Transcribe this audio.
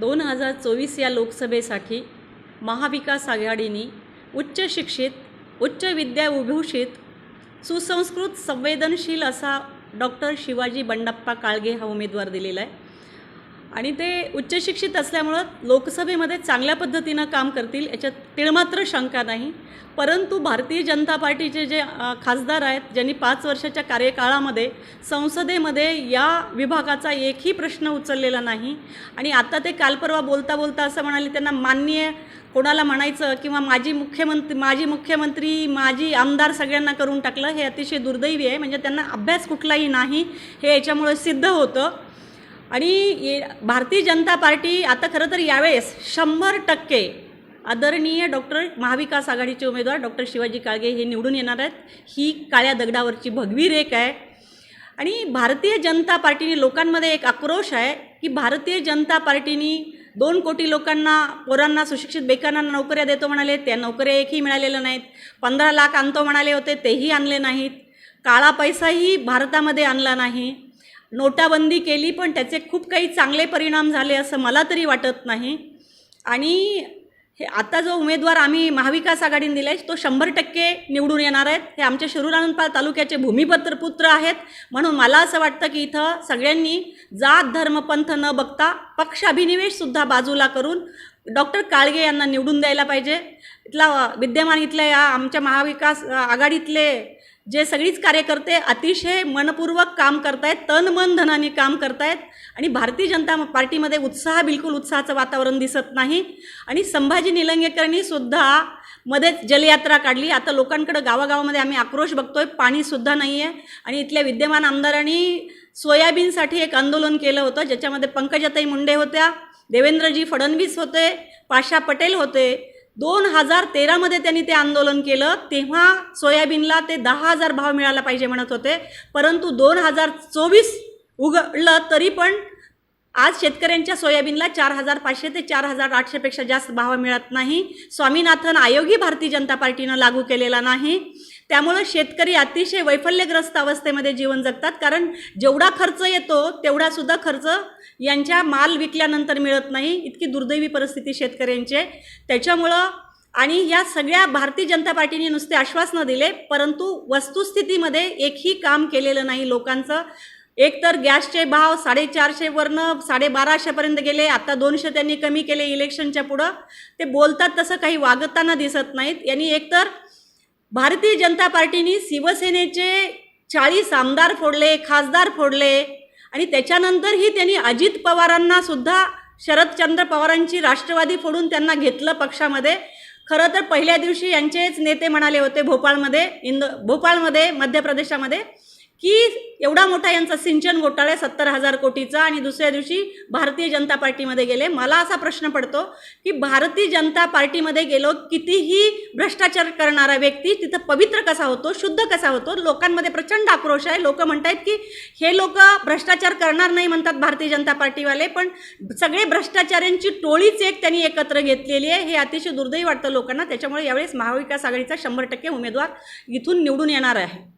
दोन हजार चोवीस या लोकसभेसाठी महाविकास आघाडीने उच्च शिक्षित उच्च विद्याविभूषित सुसंस्कृत संवेदनशील असा डॉक्टर शिवाजी बंडप्पा काळगे हा उमेदवार दिलेला आहे. आणि ते उच्च शिक्षित असल्यामुळं लोकसभेमध्ये चांगल्या पद्धतीनं काम करतील याच्यात तिळमात्र शंका नाही. परंतु भारतीय जनता पार्टीचे जे खासदार आहेत ज्यांनी पाच वर्षाच्या कार्यकाळामध्ये संसदेमध्ये या विभागाचा एकही प्रश्न उचललेला नाही आणि आता ते काल परवा बोलता बोलता असं म्हणाले त्यांना मान्य कोणाला म्हणायचं किंवा माजी मुख्यमंत्री माजी मुख्यमंत्री माजी आमदार सगळ्यांना करून टाकलं हे अतिशय दुर्दैवी आहे. म्हणजे त्यांना अभ्यास कुठलाही नाही हे याच्यामुळे सिद्ध होतं. आणि ये भारतीय जनता पार्टी आता खरं तर यावेळेस शंभर टक्के आदरणीय डॉक्टर महाविकास आघाडीचे उमेदवार डॉक्टर शिवाजी काळगे हे निवडून येणार आहेत. ही काळ्या दगडावरची भगवी रेख आहे. आणि भारतीय जनता पार्टीने लोकांमध्ये एक आक्रोश आहे की भारतीय जनता पार्टीने दोन कोटी लोकांना पोरांना सुशिक्षित बेकारांना नोकऱ्या देतो म्हणाले त्या नोकऱ्या एकही मिळालेल्या नाहीत. पंधरा लाख आणतो म्हणाले होते तेही आणले नाहीत. काळा पैसाही भारतामध्ये आणला नाही. नोटाबंदी केली पण त्याचे खूप काही चांगले परिणाम झाले असं मला तरी वाटत नाही. आणि हे आता जो उमेदवार आम्ही महाविकास आघाडीने दिला आहे तो शंभर टक्के निवडून येणार आहेत हे आमच्या शिरूरानंदपाल तालुक्याचे भूमिपत्र पुत्र आहेत. म्हणून मला असं वाटतं की इथं सगळ्यांनी जात धर्म पंथ न बघता पक्ष अभिनिवेशसुद्धा बाजूला करून डॉक्टर काळगे यांना निवडून द्यायला पाहिजे. इथला विद्यमान इथल्या या आमच्या महाविकास आघाडीतले जे सगळीच कार्यकर्ते अतिशय मनपूर्वक काम करतायत तन मन धनाने काम करतायत आणि भारतीय जनता पार्टीमध्ये उत्साह बिलकुल उत्साहाचं वातावरण दिसत नाही. आणि संभाजी निलंगेकरांनी सुद्धा मध्येच जलयात्रा काढली. आता लोकांकडं गावागावामध्ये आम्ही आक्रोश बघतोय पाणीसुद्धा नाही आहे आणि इथल्या विद्यमान आमदारांनी सोयाबीनसाठी एक आंदोलन केलं होतं ज्याच्यामध्ये पंकजाताई मुंडे होत्या देवेंद्रजी फडणवीस होते पाशा पटेल होते. दोन हजार तेरामध्ये त्यांनी ते आंदोलन केलं. तेव्हा सोयाबीनला ते दहा हजार भाव मिळाला पाहिजे म्हणत होते. परंतु दोन हजार चोवीस उघडलं तरी पण आज शेतकऱ्यांच्या सोयाबीनला चार हजार पाचशे ते चार हजार आठशेपेक्षा जास्त भाव मिळत नाही. स्वामीनाथन आयोगही भारतीय जनता पार्टीनं लागू केलेला नाही. त्यामुळं शेतकरी अतिशय वैफल्यग्रस्त अवस्थेमध्ये जीवन जगतात. कारण जेवढा खर्च येतो तेवढासुद्धा खर्च यांच्या माल विकल्यानंतर मिळत नाही. इतकी दुर्दैवी परिस्थिती शेतकऱ्यांचे त्याच्यामुळं आणि या सगळ्या भारतीय जनता पार्टीने नुसते आश्वासनं दिले परंतु वस्तुस्थितीमध्ये एकही काम केलेलं नाही लोकांचं. एक तर गॅसचे भाव साडेचारशेवरनं साडेबाराशेपर्यंत गेले आता दोनशे त्यांनी कमी केले इलेक्शनच्या पुढं. ते बोलतात तसं काही वागताना दिसत नाहीत. यांनी एकतर भारतीय जनता पार्टीने शिवसेनेचे चाळीस आमदार फोडले खासदार फोडले आणि त्याच्यानंतरही त्यांनी अजित पवारांना सुद्धा शरदचंद्र पवारांची राष्ट्रवादी फोडून त्यांना घेतलं पक्षामध्ये. खरं तर पहिल्या दिवशी यांचेच नेते म्हणाले होते भोपाळमध्ये इंद भोपाळमध्ये मध्य प्रदेशामध्ये की एवढा मोठा यांचा सिंचन घोटाळा आहे सत्तर हजार कोटीचा आणि दुसऱ्या दिवशी भारतीय जनता पार्टीमध्ये गेले. मला असा प्रश्न पडतो की भारतीय जनता पार्टीमध्ये गेलो कितीही भ्रष्टाचार करणारा व्यक्ती तिथं पवित्र कसा होतो शुद्ध कसा होतो? लोकांमध्ये प्रचंड आक्रोश आहे. लोक आहेत की हे लोक भ्रष्टाचार करणार नाही म्हणतात भारतीय जनता पार्टीवाले पण सगळे भ्रष्टाचाऱ्यांची टोळीच एक त्यांनी एकत्र घेतलेली आहे. हे अतिशय दुर्दैवी वाटतं लोकांना. त्याच्यामुळे यावेळेस महाविकास आघाडीचा शंभर टक्के उमेदवार इथून निवडून येणार आहे.